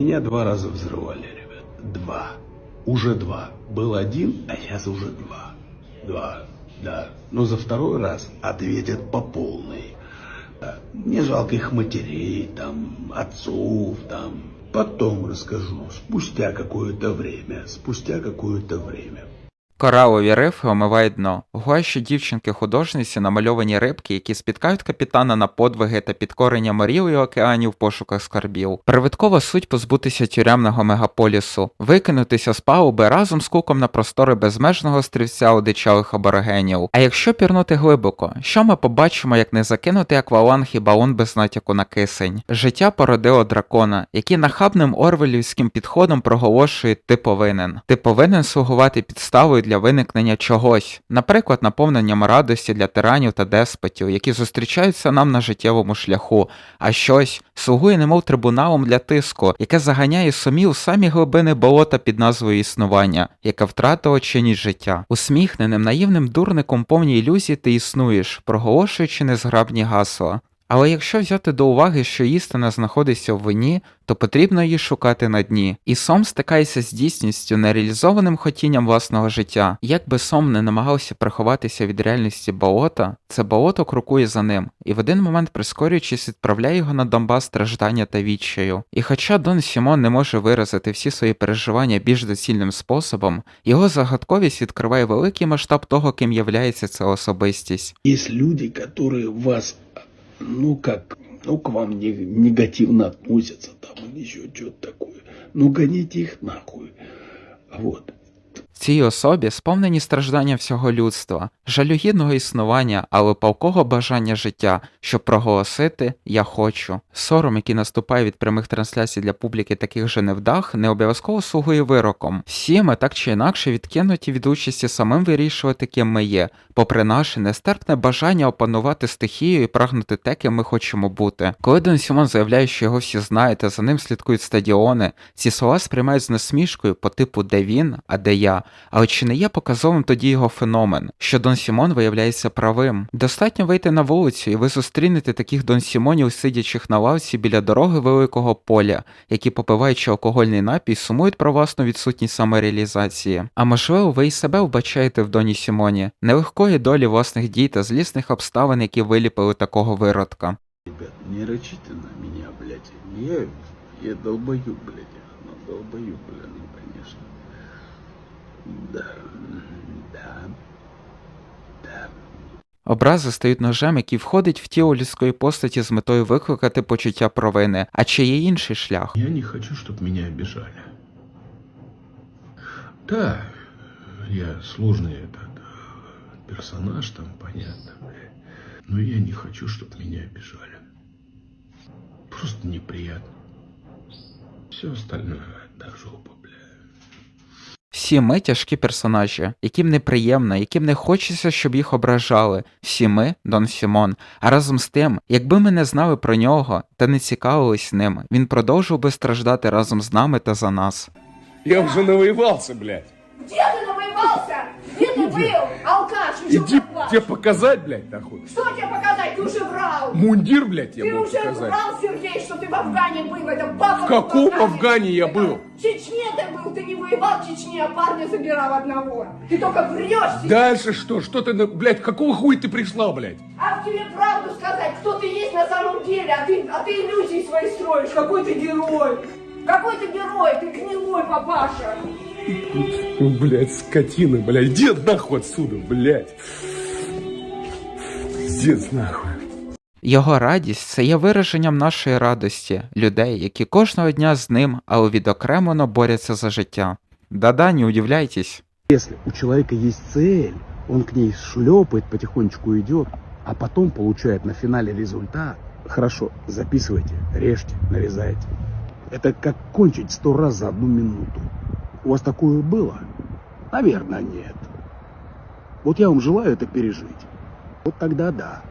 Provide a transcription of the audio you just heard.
Меня два раза взрывали, ребят. Два. Уже два. Был один, а сейчас уже два. Два, да. Но за второй раз ответят по полной. Не жалко их матерей, там, отцов, там. Потом расскажу, спустя какое-то время, спустя какое-то время. Коралові рифи омивають дно. Гуаші дівчинки-художниці намальовані рибки, які спіткають капітана на подвиги та підкорення морів і океанів в пошуках скарбів. Привидкова суть позбутися тюремного мегаполісу, викинутися з палуби разом з куком на простори безмежного стрільця одичалих аборигенів. А якщо пірнути глибоко, що ми побачимо, як не закинутий акваланг і балон без натяку на кисень? Життя породило дракона, який нахабним орвелівським підходом проголошує ти повинен. Ти повинен слугувати підставою для виникнення чогось, наприклад, наповненням радості для тиранів та деспотів, які зустрічаються нам на життєвому шляху, а щось слугує немов трибуналом для тиску, яке заганяє сумів у самі глибини болота під назвою існування, яке втратило чинність життя. Усміхненим наївним дурником повній ілюзії ти існуєш, проголошуючи незграбні гасла. Але якщо взяти до уваги, що істина знаходиться в вині, то потрібно її шукати на дні. І сом стикається з дійсністю, нереалізованим хотінням власного життя. Як би сом не намагався приховатися від реальності болота, це болото крокує за ним, і в один момент, прискорюючись, відправляє його на Донбас страждання та відчаю. І хоча Дон Сімон не може виразити всі свої переживання більш доцільним способом, його загадковість відкриває великий масштаб того, ким являється ця особистість. Есть люди, которые вас, ну как, ну к вам не- негативно относятся там или еще что-то такое. Ну гоните их нахуй. Вот. Цій особі сповнені страждання всього людства, жалюгідного існування, але палкого бажання життя, щоб проголосити Я хочу. Сором, який наступає від прямих трансляцій для публіки таких же невдах, не обов'язково слугує вироком. Всі ми так чи інакше відкинуті від участі самим вирішувати, ким ми є, попри наше нестерпне бажання опанувати стихію і прагнути те, ким ми хочемо бути. Коли Дон Сімон заявляє, що його всі знають, та за ним слідкують стадіони, ці слова сприймають з насмішкою по типу де він, а де я. Але чи не є показовим тоді його феномен, що Дон Сімон виявляється правим? Достатньо вийти на вулицю, і ви зустрінете таких Дон Сімонів, сидячих на лавці біля дороги великого поля, які, попиваючи алкогольний напій, сумують про власну відсутність самореалізації. А можливо, ви і себе вбачаєте в Доні Сімоні, нелегкої долі власних дій та злісних обставин, які виліпили такого виродка. Ребят, не рычите на меня, блядь. Я, я долбою, блядь. Ну, долбою, блядь, ну, конечно. Да, да, да. Образи стають ножем, який входить в тіло людської постаті з метою викликати почуття провини. А чи є інший шлях? Я не хочу, чтобы меня обижали. Да, я сложный этот э, персонаж, там понятно, бля. Но я не хочу, чтобы меня обижали. Просто неприятно. Все остальное до жопы, бля. Всі ми тяжкі персонажі, яким неприємно, яким не хочеться, щоб їх ображали. Всі ми Дон Сімон. А разом з тим, якби ми не знали про нього та не цікавились ним, він продовжував би страждати разом з нами та за нас. Я вже навоювався, блядь. Де ти навоевался? Ты был? Алкаш, еще Иди как тебе показать, блядь, нахуй. Что тебе показать? Ты уже врал. Мундир, блядь, я Ты могу уже показать. врал, Сергей, что ты в Афгане был. Это папа В каком Афгане я был? В Чечне ты был. Ты не воевал в Чечне, а парня забирал одного. Ты только врешь сейчас. Дальше что? Что ты, на- блядь, какого хуя ты пришла, блядь? А тебе правду сказать, кто ты есть на самом деле, а ты, а ты иллюзии свои строишь. Какой ты герой. Какой ты герой, ты гнилой папаша. Ну, блядь, скотина, блядь, иди нахуй отсюда, блядь. Пиздец, нахуй. Його радість це є вираженням нашої радості, людей, які кожного дня з ним, але відокремлено борються за життя. Да-да, не удивляйтесь. Если у человека есть цель, он к ней шлепает, потихонечку идет, а потом получает на финале результат. Хорошо, записывайте, режьте, нарезайте. Это как кончить сто раз за одну минуту. У вас такое было? Наверное, нет. Вот я вам желаю это пережить. Вот тогда да.